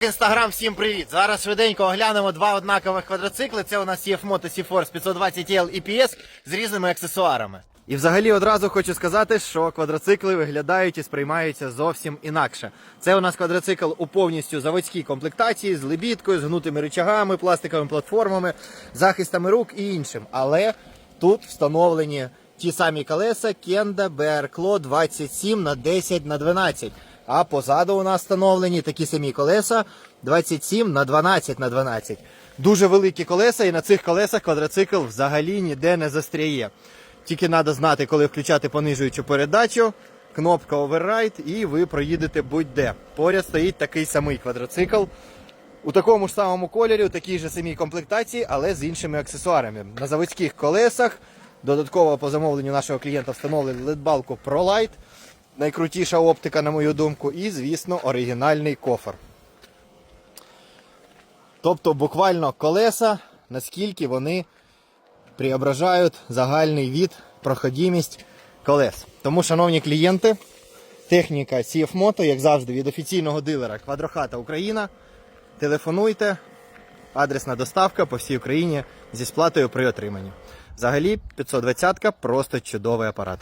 Інстаграм, всім привіт! Зараз швиденько оглянемо два однакових квадроцикли. Це у нас є Moto C-Force 520L EPS з різними аксесуарами. І взагалі одразу хочу сказати, що квадроцикли виглядають і сприймаються зовсім інакше. Це у нас квадроцикл у повністю заводській комплектації з лебідкою, з гнутими рычагами, пластиковими платформами, захистами рук і іншим. Але тут встановлені ті самі колеса Kenda BR Claw 27 на 10 на 12. А позаду у нас встановлені такі самі колеса 27 на 12 на 12. Дуже великі колеса, і на цих колесах квадроцикл взагалі ніде не застряє. Тільки треба знати, коли включати понижуючу передачу, кнопка Override, і ви проїдете будь-де. Поряд стоїть такий самий квадроцикл. У такому ж самому кольорі, у такій же самій комплектації, але з іншими аксесуарами. На заводських колесах додатково по замовленню нашого клієнта встановили ледбалку ProLight, найкрутіша оптика, на мою думку, і, звісно, оригінальний кофр. Тобто буквально колеса, наскільки вони преображають загальний від, проходимість колес. Тому, шановні клієнти, техніка CF як завжди, від офіційного дилера Квадрохата Україна. Телефонуйте, адресна доставка по всій Україні зі сплатою при отриманні. Взагалі, 520-ка просто чудовий апарат.